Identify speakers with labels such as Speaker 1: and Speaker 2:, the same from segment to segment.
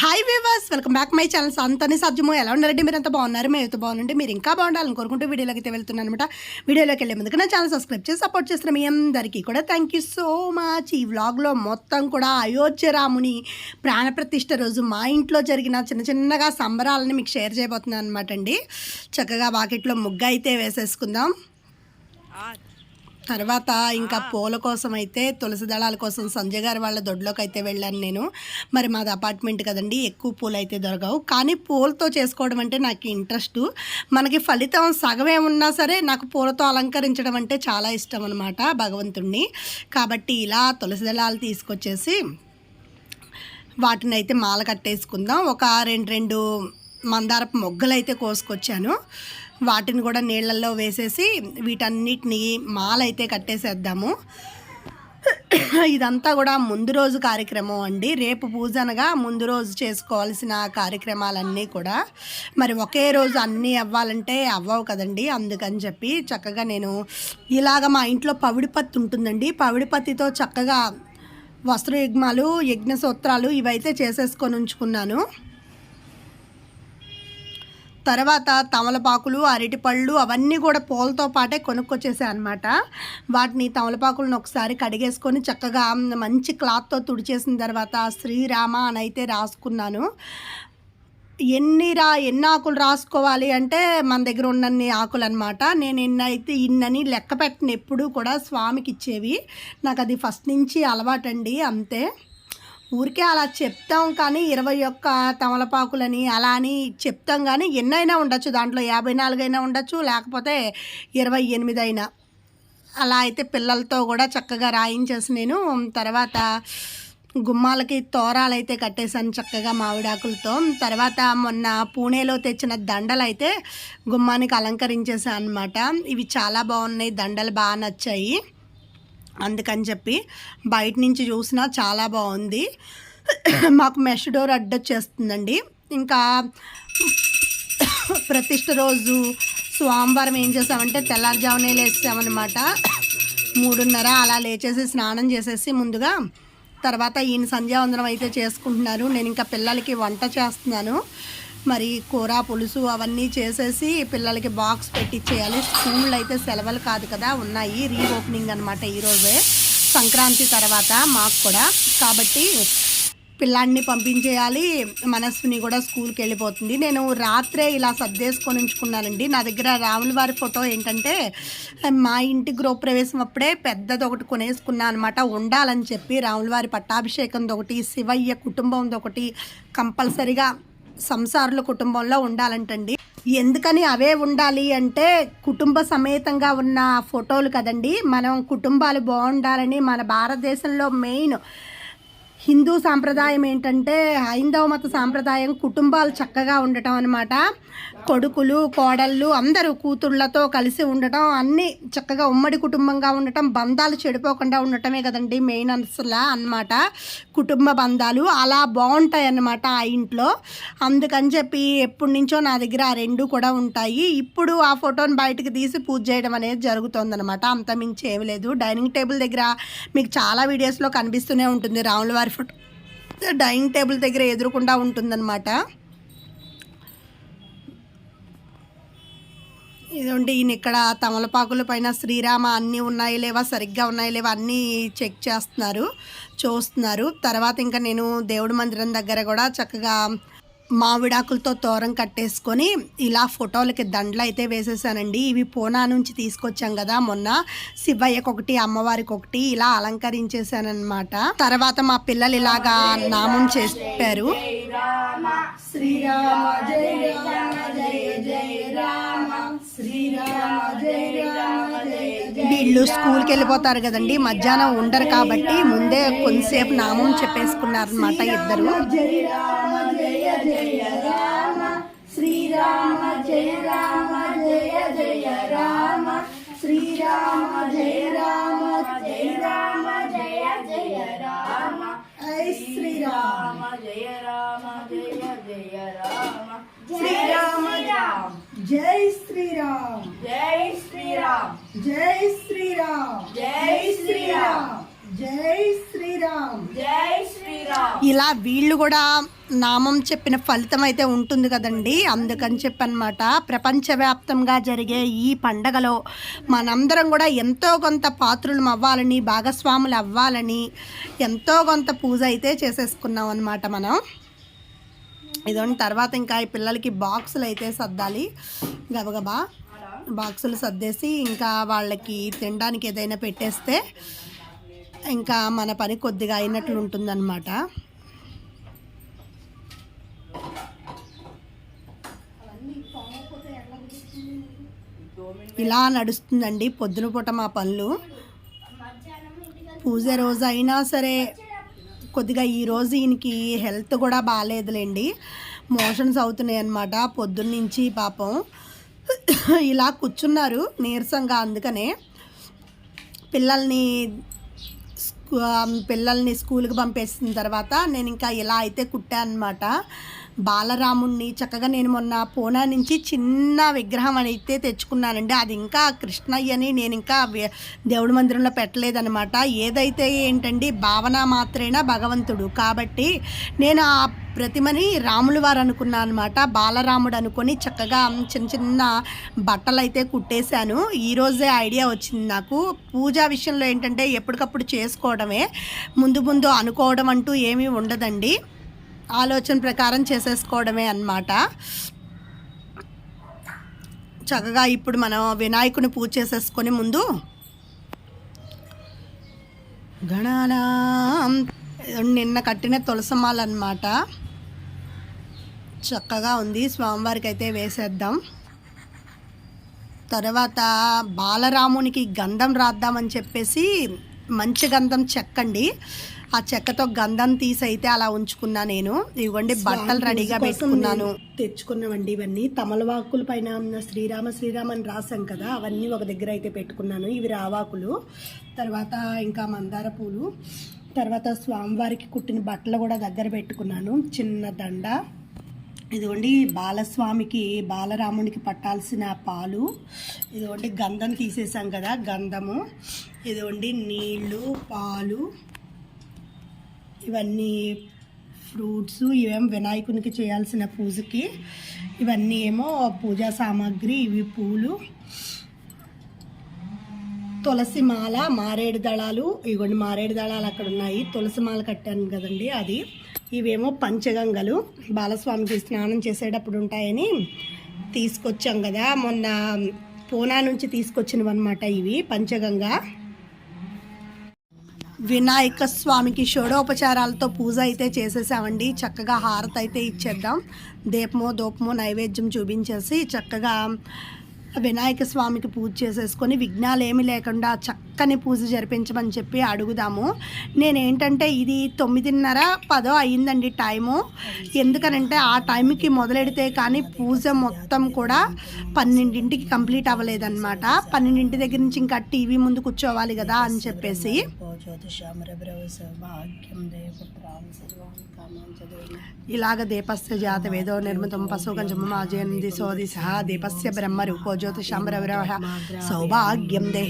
Speaker 1: Hi viewers welcome back my channel సంతని సబ్జము ఎలా ఉన్నారండి? మీరు ఎంత బాగున్నారు? మేము అయితే బాగుంటే మీరు ఇంకా బాగుండాలని కోరుకుంటూ వీడియోలోకి అయితే వెళ్తున్నాను అనమాట వీడియోలోకి వెళ్ళే ముందుకు నా ఛానల్ సబ్స్క్రైబ్ చేసి సపోర్ట్ చేస్తున్న మీ అందరికీ కూడా థ్యాంక్ యూ సో మచ్ ఈ వ్లాగ్లో మొత్తం కూడా అయోధ్య రాముని ప్రాణప్రతిష్ఠ రోజు మా ఇంట్లో జరిగిన చిన్న చిన్నగా సంబరాలని మీకు షేర్ చేయబోతున్నాను అనమాట అండి. చక్కగా వాకిట్లో ముగ్గు అయితే వేసేసుకుందాం. Ah, తర్వాత ఇంకా పూల కోసం అయితే తులసి దళాల కోసం సంజయ్ గారి వాళ్ళ దొడ్లోకి అయితే వెళ్ళాను నేను. మరి మాది అపార్ట్మెంట్ కదండి ఎక్కువ పూలు అయితే దొరకవు. కానీ పూలతో చేసుకోవడం అంటే నాకు ఇంట్రెస్ట్ మనకి ఫలితం సగమే ఉన్నా సరే నాకు పూలతో అలంకరించడం అంటే చాలా ఇష్టం అనమాట భగవంతుణ్ణి. కాబట్టి ఇలా తులసి దళాలు తీసుకొచ్చేసి వాటిని అయితే మాల కట్టేసుకుందాం. ఒక రెండు రెండు మందారపు మొగ్గలు అయితే కోసుకొచ్చాను. వాటిని కూడా నీళ్ళల్లో వేసేసి వీటన్నిటిని మాలైతే కట్టేసేద్దాము. ఇదంతా కూడా ముందు రోజు కార్యక్రమం అండి. రేపు పూజ అనగా ముందు రోజు చేసుకోవాల్సిన కార్యక్రమాలన్నీ కూడా. మరి ఒకే రోజు అన్నీ అవ్వాలంటే అవ్వవు కదండి. అందుకని చెప్పి చక్కగా నేను ఇలాగ మా ఇంట్లో పవిడిపత్తి ఉంటుందండి. పవిడిపత్తితో చక్కగా వస్త్రయుగ్మాలు యజ్ఞ సూత్రాలు ఇవైతే చేసేసుకొని ఉంచుకున్నాను. తర్వాత తమలపాకులు అరటిపళ్ళు అవన్నీ కూడా పూలతో పాటే కొనుక్కొచ్చేసాయి అనమాట వాటిని తమలపాకులను ఒకసారి కడిగేసుకొని చక్కగా మంచి క్లాత్తో తుడిచేసిన తర్వాత శ్రీరామ అని అయితే రాసుకున్నాను. ఎన్ని రా ఎన్ని ఆకులు రాసుకోవాలి అంటే మన దగ్గర ఉన్నన్ని ఆకులు అనమాట నేను ఎన్ని అయితే ఇన్నని లెక్క పెట్టిన ఎప్పుడు కూడా స్వామికి ఇచ్చేవి. నాకు అది ఫస్ట్ నుంచి అలవాటండి అంతే. ఊరికే అలా చెప్తాం కానీ ఇరవై ఒక్క తమలపాకులని అలా అని చెప్తాం కానీ ఎన్నైనా ఉండొచ్చు. దాంట్లో యాభై నాలుగైనా ఉండొచ్చు లేకపోతే ఇరవై ఎనిమిది అయినా అలా అయితే పిల్లలతో కూడా చక్కగా రాయించేసి నేను తర్వాత గుమ్మాలకి తోరాలు అయితే కట్టేశాను చక్కగా మామిడాకులతో. తర్వాత మొన్న పూణేలో తెచ్చిన దండలు అయితే గుమ్మానికి అలంకరించేసాను అనమాట ఇవి చాలా బాగున్నాయి దండలు బాగా నచ్చాయి. అందుకని చెప్పి బయట నుంచి చూసినా చాలా బాగుంది. మాకు మెష్ డోర్ అడ్డొచ్చేస్తుందండి. ఇంకా ప్రతిష్ట రోజు సోమవారం ఏం చేసామంటే తెల్లారుజామునే లేచామన్నమాట మూడున్నర అలా లేచేసి స్నానం చేసేసి ముందుగా తర్వాత ఈయన సంధ్యావందనం అయితే చేసుకుంటున్నారు. నేను ఇంకా పిల్లలకి వంట చేస్తున్నాను. మరి కూర పులుసు అవన్నీ చేసేసి పిల్లలకి బాక్స్ పెట్టించేయాలి స్కూళ్ళు అయితే సెలవులు కాదు కదా ఉన్నాయి. రీఓపెనింగ్ అనమాట ఈరోజే. సంక్రాంతి తర్వాత మాకు కూడా. కాబట్టి పిల్లాడిని పంపించేయాలి. మనస్విని కూడా స్కూల్కి వెళ్ళిపోతుంది. నేను రాత్రే ఇలా సర్దేసుకొని ఉంచుకున్నానండి. నా దగ్గర రాముల వారి ఫోటో ఏంటంటే మా ఇంటి గృహప్రవేశం అప్పుడే పెద్దది ఒకటి కొనేసుకున్నా అనమాట ఉండాలని చెప్పి రాముల వారి పట్టాభిషేకంది ఒకటి శివయ్య కుటుంబంది ఒకటి కంపల్సరిగా సంసారుల కుటుంబంలో ఉండాలంటండి. ఎందుకని అవే ఉండాలి అంటే కుటుంబ సమేతంగా ఉన్న ఫోటోలు కదండి. మనం కుటుంబాలు బాగుండాలని మన భారతదేశంలో మెయిన్ హిందూ సాంప్రదాయం ఏంటంటే హైందవ మత సాంప్రదాయం కుటుంబాలు చక్కగా ఉండటం అనమాట కొడుకులు కోడళ్ళు అందరూ కూతుళ్ళతో కలిసి ఉండటం అన్నీ చక్కగా ఉమ్మడి కుటుంబంగా ఉండటం బంధాలు చెడిపోకుండా ఉండటమే కదండి మెయిన్ అసలు అన్నమాట. కుటుంబ బంధాలు అలా బాగుంటాయి అన్నమాట ఆ ఇంట్లో. అందుకని చెప్పి ఎప్పటి నుంచో నా దగ్గర ఆ రెండు కూడా ఉంటాయి. ఇప్పుడు ఆ ఫోటోని బయటకు తీసి పూజ చేయడం అనేది జరుగుతుందన్నమాట. అంత మించి ఏమి లేదు. డైనింగ్ టేబుల్ దగ్గర మీకు చాలా వీడియోస్లో కనిపిస్తూనే ఉంటుంది. రాముల వారి ఫోటో డైనింగ్ టేబుల్ దగ్గర ఎదురుకుండా ఉంటుందన్నమాట. ఇదండి ఈయన ఇక్కడ తమలపాకుల పైన శ్రీరామ అన్నీ ఉన్నాయి లేవా సరిగ్గా ఉన్నాయి లేవా అన్నీ చెక్ చేస్తున్నారు చూస్తున్నారు. తర్వాత ఇంకా నేను దేవుడి మందిరం దగ్గర కూడా చక్కగా మామిడాకులతో తోరం కట్టేసుకొని ఇలా ఫోటోలకి దండలు అయితే వేసేసానండి. ఇవి పూనా నుంచి తీసుకొచ్చాం కదా మొన్న. శివయ్యకు ఒకటి అమ్మవారికి ఒకటి ఇలా అలంకరించేసానమాట తర్వాత మా పిల్లలు ఇలాగా నామం చెప్పారు. శ్రీరామ జయ రామ జయ జయ రామ శ్రీరామ జయ రామ జయ వీళ్ళు స్కూల్కి వెళ్ళిపోతారు కదండి. మధ్యాహ్నం ఉండరు కాబట్టి ముందే కొంతసేపు నామం చెప్పేసుకున్నారనమాట ఇద్దరు. శ్రీరామ జయ రామ జయ జయ రామ శ్రీరామ జయ రామ జయ రామ జయ జయ రామ శ్రీరామ
Speaker 2: జయ రామ జయ జయ రామ
Speaker 1: శ్రీరామ జై శ్రీరామ్
Speaker 2: జై శ్రీరామ్
Speaker 1: జై శ్రీరామ్
Speaker 2: జై శ్రీరామ్
Speaker 1: జై శ్రీరామ్
Speaker 2: జై శ్రీరామ్ శ్రీరామ్
Speaker 1: ఇలా వీళ్ళు కూడా నామం చెప్పిన ఫలితం అయితే ఉంటుంది కదండి. అందుకని చెప్పనమాట ప్రపంచవ్యాప్తంగా జరిగే ఈ పండగలో మనందరం కూడా ఎంతో కొంత పాత్రులం అవ్వాలని భాగస్వాములు అవ్వాలని ఎంతో కొంత పూజ అయితే చేసేసుకున్నాం అనమాట మనం. ఇదండి తర్వాత ఇంకా ఈ పిల్లలకి బాక్సులు అయితే సర్దాలి. గబగబా బాక్సులు సర్దేసి ఇంకా వాళ్ళకి తినడానికి ఏదైనా పెట్టేస్తే ఇంకా మన పని కొద్దిగా అయినట్లు ఉంటుందన్నమాట ఇలా నడుస్తుందండి పొద్దున పూట మా పనులు. పూజ రోజు అయినా సరే కొద్దిగా ఈరోజు ఈయనకి హెల్త్ కూడా బాగాలేదులేండి మోషన్స్ అవుతున్నాయి అన్నమాట పొద్దున్నుంచి పాపం ఇలా కూర్చున్నారు నీరసంగా అందుకనే పిల్లల్ని పిల్లల్ని స్కూల్కి పంపేసిన తర్వాత నేను ఇంకా ఇలా అయితే కుట్టాను అనమాట బాలరాముణ్ణి చక్కగా నేను మొన్న పూనా నుంచి చిన్న విగ్రహం అయితే తెచ్చుకున్నానండి. అది ఇంకా కృష్ణయ్యని నేను ఇంకా దేవుడి మందిరంలో పెట్టలేదనమాట ఏదైతే ఏంటండి భావన మాత్రేనా భగవంతుడు. కాబట్టి నేను ఆ ప్రతిమని రాముల వారు అనుకున్నాను అనమాట బాలరాముడు అనుకొని చక్కగా చిన్న చిన్న బట్టలు అయితే కుట్టేశాను ఈరోజే ఐడియా వచ్చింది నాకు. పూజా విషయంలో ఏంటంటే ఎప్పటికప్పుడు చేసుకోవడమే. ముందు ముందు అనుకోవడం అంటూ ఏమీ ఉండదండి. ఆలోచన ప్రకారం చేసేసుకోవడమే అన్నమాట. చక్కగా ఇప్పుడు మనం వినాయకుని పూజ చేసేసుకొని ముందు గణానాం. నిన్న కట్టిన తులసమాలన్నమాట చక్కగా ఉంది. స్వామివారికి అయితే వేసేద్దాం. తర్వాత బాలరామునికి గంధం రాద్దామని చెప్పేసి మంచి గంధం చెక్కండి. ఆ చెక్కతో గంధం తీసి అయితే అలా ఉంచుకున్నా నేను. ఇవ్వండి బట్టలు రెడీగా పెట్టుకున్నాను. తెచ్చుకున్నామండి ఇవన్నీ. తమలవాకుల పైన ఉన్న శ్రీరామ శ్రీరామ అని రాసాం కదా అవన్నీ ఒక దగ్గర అయితే పెట్టుకున్నాను. ఇవి రావాకులు. తర్వాత ఇంకా మందార పూలు. తర్వాత స్వామివారికి కుట్టిన బట్టలు కూడా దగ్గర పెట్టుకున్నాను. చిన్న దండ. ఇదిగోండి బాలస్వామికి బాలరామునికి పట్టాల్సిన పాలు. ఇదిగోండి గంధం తీసేసాం కదా గంధము. ఇదిగోండి నీళ్ళు పాలు. ఇవన్నీ ఫ్రూట్స్ ఇవేం వినాయకునికి చేయాల్సిన పూజకి. ఇవన్నీ ఏమో పూజా సామాగ్రి ఇవి పూలు. తులసి మాల మారేడు దళాలు. ఇగోండి మారేడు దళాలు అక్కడ ఉన్నాయి. తులసి మాల కట్టాను కదండి అది. ఇవేమో పంచగంగలు. బాలస్వామికి స్నానం చేసేటప్పుడు ఉంటాయని తీసుకొచ్చాం కదా. మొన్న పూనా నుంచి తీసుకొచ్చినవి అనమాట ఇవి పంచగంగ. వినాయక స్వామికి షోడోపచారాలతో పూజ అయితే చేసేసామండి. చక్కగా హారత అయితే ఇచ్చేద్దాం. దీపమో దూపమో నైవేద్యం చూపించేసి చక్కగా వినాయక స్వామికి పూజ చేసేసుకొని విఘ్నాలు ఏమీ లేకుండా చక్కని పూజ జరిపించమని చెప్పి అడుగుదాము. నేనేంటంటే ఇది తొమ్మిదిన్నర పదో అయ్యిందండి టైము. ఎందుకనంటే ఆ టైంకి మొదలెడితే కానీ పూజ మొత్తం కూడా పన్నెండింటికి కంప్లీట్ అవ్వలేదన్నమాట. పన్నెండింటి దగ్గర నుంచి ఇంకా టీవీ ముందు కూర్చోవాలి కదా అని చెప్పేసి. ఇలాగ దీపస్య జాత వేదో నిర్మితం పశుకంజమాజయంది సోది సహా దీపస్య బ్రహ్మ రూపో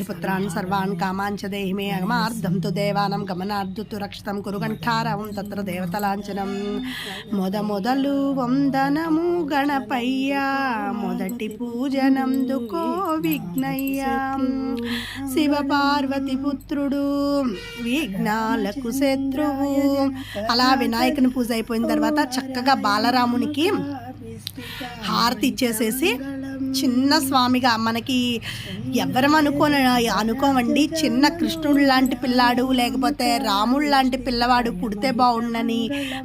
Speaker 1: పుత్రాన్ సర్వాన్ కామాన్ చ దేహి మే అగమార్థం తు దేవానం గమనార్థు రక్షితం కురు కంఠారవం తత్ర దేవతలాంఛనం మొద మొదలు వందనము గణపయ్య మొదటి పూజనందుకో విఘ్నయ్య శివ పార్వతి పుత్రుడు విఘ్నాలకు శత్రువు అలా వినాయకుని పూజ అయిపోయిన తర్వాత చక్కగా బాలరామునికి హారతి ఇచ్చేసేసి చిన్న స్వామిగా మనకి ఎవరం అనుకోన అనుకోమండి. చిన్న కృష్ణుడు లాంటి పిల్లాడు లేకపోతే రాముడు లాంటి పిల్లవాడు పుడితే బాగుండని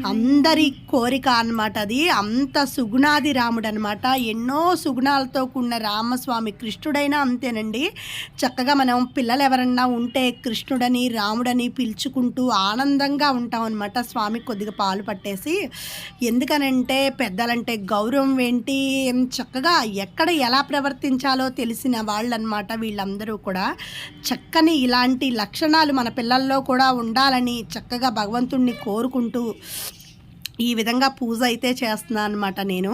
Speaker 1: అందరి కోరిక అన్నమాట అది. అంత సుగుణాది రాముడు అనమాట ఎన్నో సుగుణాలతో కూడిన రామస్వామి కృష్ణుడైనా అంతేనండి. చక్కగా మనం పిల్లలు ఎవరన్నా ఉంటే కృష్ణుడని రాముడని పిలుచుకుంటూ ఆనందంగా ఉంటాం అనమాట స్వామి కొద్దిగా పాలు పట్టేసి. ఎందుకనంటే పెద్దలంటే గౌరవం ఏంటి? చక్కగా ఎక్కడ ఎలా ప్రవర్తించాలో తెలిసిన వాళ్ళనమాట వీళ్ళందరూ కూడా. చక్కని ఇలాంటి లక్షణాలు మన పిల్లల్లో కూడా ఉండాలని చక్కగా భగవంతుణ్ణి కోరుకుంటూ ఈ విధంగా పూజ అయితే చేస్తున్నాను అనమాట నేను.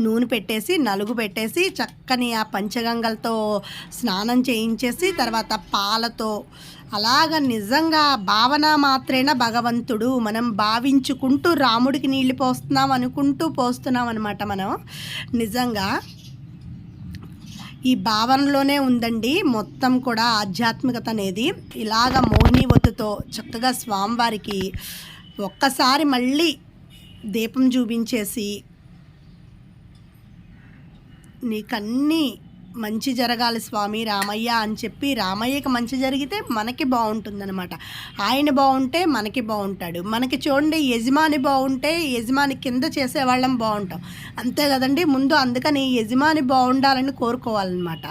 Speaker 1: నూనె పెట్టేసి నలుగు పెట్టేసి చక్కని ఆ పంచగంగలతో స్నానం చేయించేసి తర్వాత పాలతో అలాగ నిజంగా భావన మాత్రేన భగవంతుడు. మనం భావించుకుంటూ రాముడికి నీళ్ళు పోస్తున్నాం అనుకుంటూ పోస్తున్నాం అనమాట మనం. నిజంగా ఈ భావనలోనే ఉందండి మొత్తం కూడా ఆధ్యాత్మికత అనేది. ఇలాగ మోహిని ఒత్తుతో చక్కగా స్వామివారికి ఒక్కసారి మళ్ళీ దీపం చూపించేసి నీకన్నీ మంచి జరగాలి స్వామి రామయ్య అని చెప్పి రామయ్యకి మంచి జరిగితే మనకి బాగుంటుందన్నమాట. ఆయన బాగుంటే మనకి బాగుంటాడు. మనకి చూడండి యజమాని బాగుంటే యజమాని కింద చేసేవాళ్ళం బాగుంటాం. అంతే కదండి? ముందు అందుకని యజమాని బాగుండాలని కోరుకోవాలన్నమాట.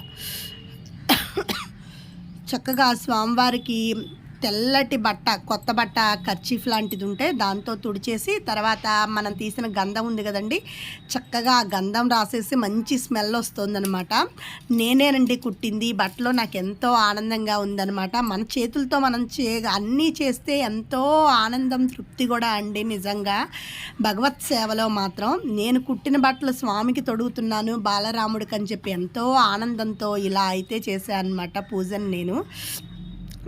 Speaker 1: చక్కగా స్వామివారికి తెల్లటి బట్ట కొత్త బట్ట కర్చీఫ్ లాంటిది ఉంటే దాంతో తుడిచేసి తర్వాత మనం తీసిన గంధం ఉంది కదండి చక్కగా ఆ గంధం రాసేసి మంచి స్మెల్ వస్తుందనమాట నేనేనండి కుట్టింది బట్టలో నాకు ఎంతో ఆనందంగా ఉందనమాట మన చేతులతో మనం చే అన్నీ చేస్తే ఎంతో ఆనందం తృప్తి కూడా అండి నిజంగా. భగవత్ సేవలో మాత్రం నేను కుట్టిన బట్టలు స్వామికి తొడుగుతున్నాను బాలరాముడికి అని చెప్పి ఎంతో ఆనందంతో ఇలా అయితే చేశాను అనమాట పూజను నేను.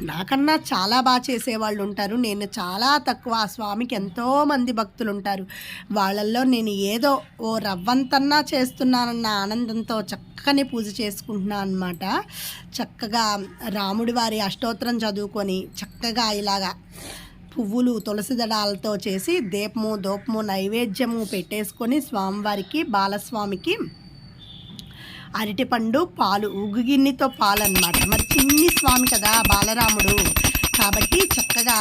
Speaker 1: నాకన్నా చాలా బాగా చేసేవాళ్ళు ఉంటారు నేను చాలా తక్కువ ఆ స్వామికి ఎంతో మంది భక్తులు ఉంటారు వాళ్ళల్లో నేను ఏదో ఓ రవ్వంతన్నా చేస్తున్నానన్న ఆనందంతో చక్కని పూజ చేసుకుంటున్నాను అనమాట చక్కగా రాముడి వారి అష్టోత్తరం చదువుకొని చక్కగా ఇలాగా పువ్వులు తులసి దళాలతో చేసి దీపము దూపము నైవేద్యము పెట్టేసుకొని స్వామివారికి బాలస్వామికి అరటిపండు పాలు ఉగ్గుగిన్నెతో పాలు అనమాట మరి చిన్ని స్వామి కదా బాలరాముడు. కాబట్టి చక్కగా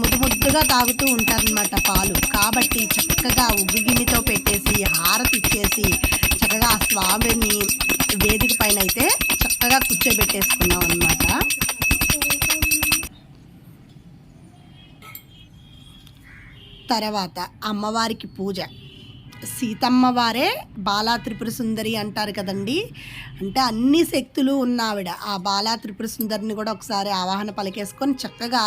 Speaker 1: ముద్దు ముద్దుగా తాగుతూ ఉంటారనమాట పాలు. కాబట్టి చక్కగా ఉగ్గు గిన్నెతో పెట్టేసి హారతి ఇచ్చేసి చక్కగా ఆ స్వామిని వేదిక పైన అయితే చక్కగా కూర్చోబెట్టేసుకున్నాం అనమాట తర్వాత అమ్మవారికి పూజ. సీతమ్మ వారే బాలా త్రిపుర సుందరి అంటారు కదండి. అంటే అన్ని శక్తులు ఉన్న ఆవిడ ఆ బాలా త్రిపుర సుందరిని కూడా ఒకసారి ఆవాహన పలికేసుకొని చక్కగా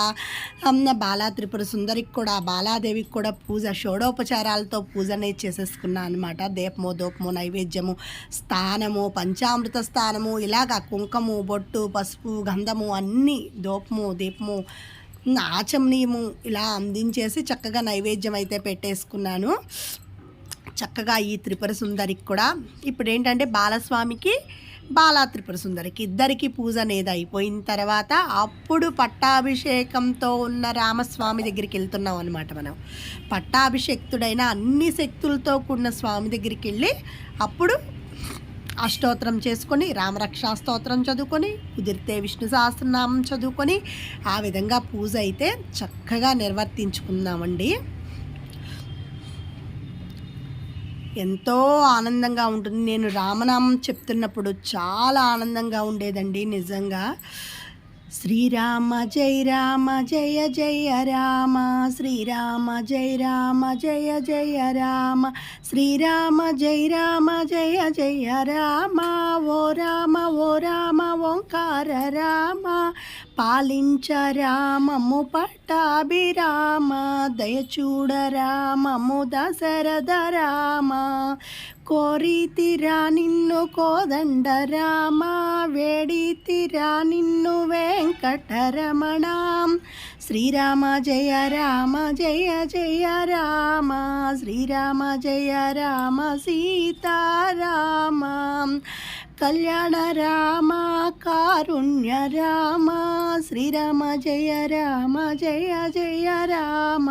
Speaker 1: బాలా త్రిపుర సుందరికి కూడా బాలాదేవికి కూడా పూజ షోడోపచారాలతో పూజ అనేది చేసేసుకున్నా అనమాట దీపము దూపము నైవేద్యము స్థానము పంచామృత స్థానము ఇలాగా కుంకము బొట్టు పసుపు గంధము అన్నీ దూపము దీపము ఆచమనీయము ఇలా అందించేసి చక్కగా నైవేద్యం అయితే పెట్టేసుకున్నాను. చక్కగా ఈ త్రిపుర సుందరికి కూడా ఇప్పుడు ఏంటంటే బాలస్వామికి బాలా త్రిపుర సుందరికి ఇద్దరికి పూజ అనేది అయిపోయిన తర్వాత అప్పుడు పట్టాభిషేకంతో ఉన్న రామస్వామి దగ్గరికి వెళ్తున్నాం అనమాట మనం. పట్టాభిషేక్తుడైన అన్ని శక్తులతో కూడిన స్వామి దగ్గరికి వెళ్ళి అప్పుడు అష్టోత్తరం చేసుకొని రామరక్షా స్తోత్రం చదువుకొని కుదిరితే విష్ణు సహస్రనామం చదువుకొని ఆ విధంగా పూజ అయితే చక్కగా నిర్వర్తించుకుందామండి ఎంతో ఆనందంగా ఉంటుంది. నేను రామనామం చెప్తున్నప్పుడు చాలా ఆనందంగా ఉండేదండి నిజంగా. శ్రీరామ జై రామ జయ జయ రామ శ్రీరామ జై రామ జయ జయ రామ శ్రీరామ జై రామ జయ జయ రామ ఓ రామ ఓ రామ ఓంకార రామ పాలించరామము పట్టాభిరామ దయచూడ రామము దశరథ రామ. కోరితిరా నిన్ను కోదండ రామ వేడితిరా నిన్ను వెంకటరమణ. శ్రీరామ జయ రామ జయ జయ రామ. శ్రీరామ జయ రామ సీతారామ. కళ్యాణ రామ కారుణ్య రామ శ్రీరామ జయ రామ జయ జయ రామ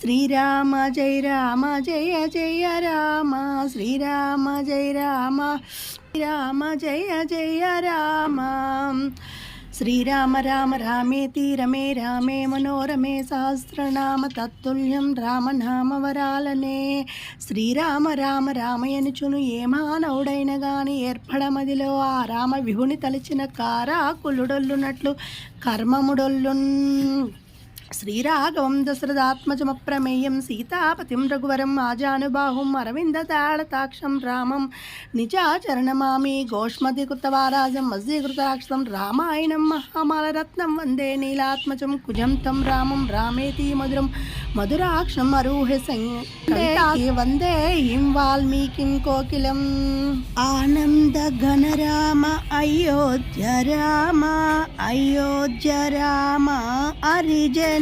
Speaker 1: శ్రీరామ జయ రామ జయ జయ రామ శ్రీరామ జయ రామ రామ జయ జయ రామ. శ్రీరామ రామ రామేతి రమే రామే మనోరమే సహస్రనామ తత్తుల్యం రామనామవరాలనే శ్రీరామ రామ రామయనుచును ఏ మానవుడైన గాని ఏర్పడమదిలో ఆ రామ విహుని తలిచిన కారాకులుడొల్లునట్లు కర్మముడొల్లున్. శ్రీరాఘవం దశరథాత్మజమప్రమేయం సీతాపతిం రఘువరం ఆజానుబాహుం అరవిందతాళతాక్షం రామం నిజాచరణమామి గోష్మతి కృతవారాజం మజ్జీకృతరాక్షం రామాయణం మహామాలరత్నం వందే నీలాత్మజం కుజం తం రామం రామేతి మధురం మధురాక్షం అరూహ వందే హిం వాల్మీకిం కోకిలం ఆనంద ఘనరామ అయోధ్య రామ అయోధ్య రామ అరిజన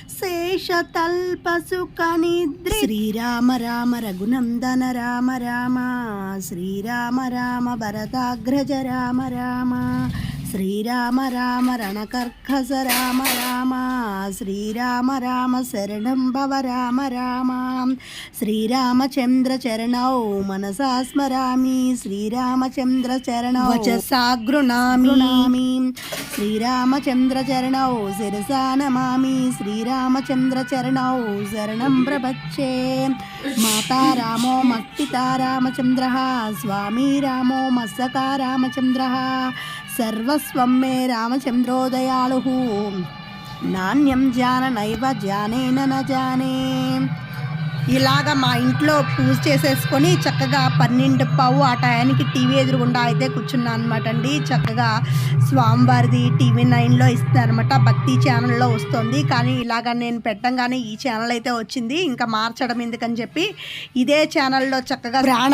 Speaker 1: సీతారాం శ్రీరామ రామ రఘునందన రామ రామ. శ్రీరామ రామ భరతాగ్రజ రామ రామ. శ్రీరామ రామ రణకర్కస రామ రామ శ్రీరామ రామ శరణం భవ రామ రామ శ్రీరామచంద్ర చరణౌ మనసా స్మరామి శ్రీరామచంద్ర చరణౌ వచసాగృణామి. శ్రీరామచంద్ర చరణౌ శిరసా నమామి శ్రీరామచంద్ర చరణౌ శరణం ప్రపచ్చే. మాతా రామో మత్పితా రామచంద్ర స్వామి రామో మత్సకా రామచంద్ర సర్వస్వం మే రామచంద్రోదయాళు. నాణ్యం జాన నైవ జానేన న జానే. ఇలాగ మా ఇంట్లో పూజ చేసేసుకొని చక్కగా పన్నెండు పావు ఆ టయానికి టీవీ ఎదురుగుండా అయితే కూర్చున్నాను అనమాట అండి. చక్కగా స్వామివారిది టీవీ నైన్లో ఇస్తున్నారనమాట భక్తి ఛానల్లో వస్తుంది. కానీ ఇలాగ నేను పెట్టంగానే ఈ ఛానల్ అయితే వచ్చింది. ఇంకా మార్చడం ఎందుకని చెప్పి ఇదే ఛానల్లో చక్కగా ప్రాణ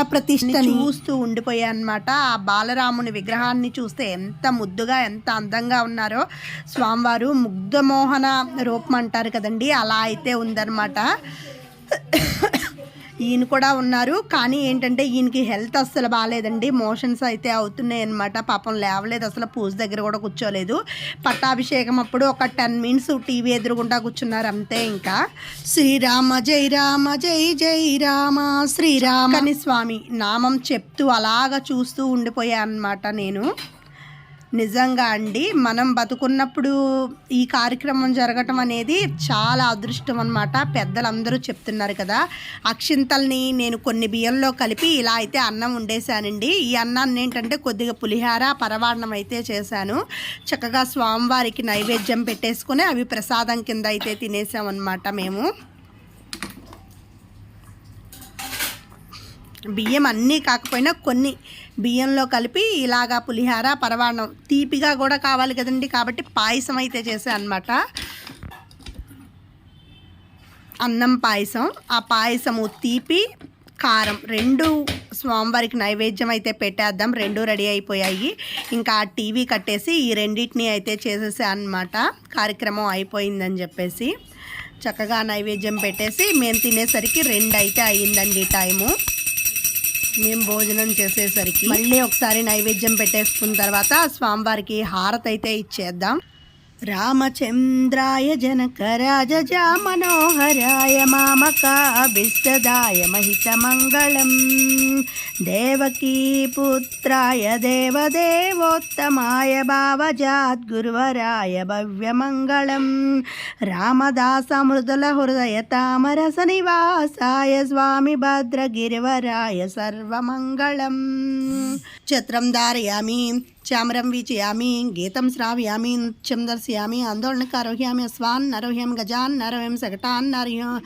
Speaker 1: చూస్తూ ఉండిపోయాను అనమాట ఆ బాలరాముని విగ్రహాన్ని చూస్తే ఎంత ముద్దుగా ఎంత అందంగా ఉన్నారో. స్వామివారు ముగ్ధమోహన రూపం అంటారు కదండి. అలా అయితే ఉందన్నమాట. ఈయన కూడా ఉన్నారు. కానీ ఏంటంటే ఈయనకి హెల్త్ అస్సలు బాగాలేదండి. మోషన్స్ అయితే అవుతున్నాయి అనమాట పాపం లేవలేదు. అసలు పూజ దగ్గర కూడా కూర్చోలేదు. పట్టాభిషేకం అప్పుడు ఒక టెన్ మినిట్స్ టీవీ ఎదురుగుండా కూర్చున్నారు అంతే ఇంకా. శ్రీరామ జై రామ జై జై రామ శ్రీరామ. అని స్వామి నామం చెప్తూ అలాగా చూస్తూ ఉండిపోయా అనమాట నేను. నిజంగా అండి మనం బతుకున్నప్పుడు ఈ కార్యక్రమం జరగటం అనేది చాలా అదృష్టం అనమాట పెద్దలందరూ చెప్తున్నారు కదా అక్షింతల్ని నేను కొన్ని బియ్యంలో కలిపి ఇలా అయితే అన్నం ఉండేశానండి ఈ అన్నాన్ని ఏంటంటే కొద్దిగా పులిహార పరవాన్నం అయితే చేశాను. చక్కగా స్వామివారికి నైవేద్యం పెట్టేసుకుని అవి ప్రసాదం కింద అయితే తినేసామన్నమాట మేము. బియ్యం అన్నీ కాకపోయినా కొన్ని బియ్యంలో కలిపి ఇలాగా పులిహార పరవాణం తీపిగా కూడా కావాలి కదండి. కాబట్టి పాయసం అయితే చేసా అనమాట అన్నం పాయసం. ఆ పాయసము తీపి కారం రెండు స్వామివారికి నైవేద్యం అయితే పెట్టేద్దాం. రెండు రెడీ అయిపోయాయి. ఇంకా టీవీ కట్టేసి ఈ రెండింటిని అయితే చేసేసా అనమాట కార్యక్రమం అయిపోయిందని చెప్పేసి. చక్కగా నైవేద్యం పెట్టేసి మేము తినేసరికి రెండు అయితే అయ్యిందండి టైము. మేము భోజనం చేసేసరికి మళ్ళీ ఒకసారి నైవేద్యం పెట్టేసుకున్న తర్వాత స్వామివారికి హారతి అయితే ఇచ్చేద్దాం. రామచంద్రాయ జనకరాజజా మనోహరాయ మామకాభిష్టదాయ మహితమంగళం దేవకీ పుత్రాయ దేవదేవోత్తమాయ భావజాద్గురువరాయ భవ్యమంగళం. రామదాసమృదుల హృదయ తామరస నివాసాయ స్వామి భద్రగిరివరాయ సర్వమంగళం. ఛత్రం ధారయామి. चामरम वीचयामी गीतम श्रावयामी नृत्यम दर्शयामी आंदोलन कारोह्यामी नरोह्यम गजान नरोह्यम सगटान नरह्य,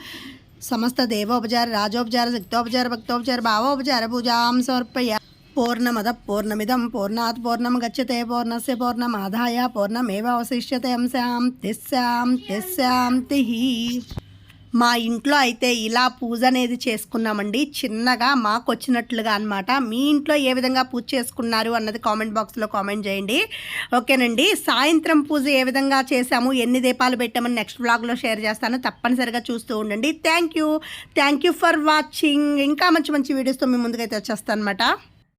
Speaker 1: समस्त देवोपचार, राजोपचार सिक्तोपचार भक्तोपचार, भावोपचार, पूजा समर्पया। पूर्णमद पूर्णमिदम पूर्णात् पूर्णम गच्छते पूर्ण से पूर्णमेव अवशिष्यते अंस्यां तिस्यां तिस्यां तिः। మా ఇంట్లో అయితే ఇలా పూజ అనేది చేసుకున్నామండి. చిన్నగా మాకు వచ్చినట్లుగా అనమాట మీ ఇంట్లో ఏ విధంగా పూజ చేసుకున్నారు అన్నది కామెంట్ బాక్స్లో కామెంట్ చేయండి. ఓకేనండి. సాయంత్రం పూజ ఏ విధంగా చేశాము ఎన్ని దీపాలు పెట్టామని నెక్స్ట్ బ్లాగ్లో షేర్ చేస్తాను. తప్పనిసరిగా చూస్తూ ఉండండి. Thank you. Thank you for watching. ఇంకా మంచి మంచి వీడియోస్తో మీ ముందుకైతే వచ్చేస్తాను అనమాట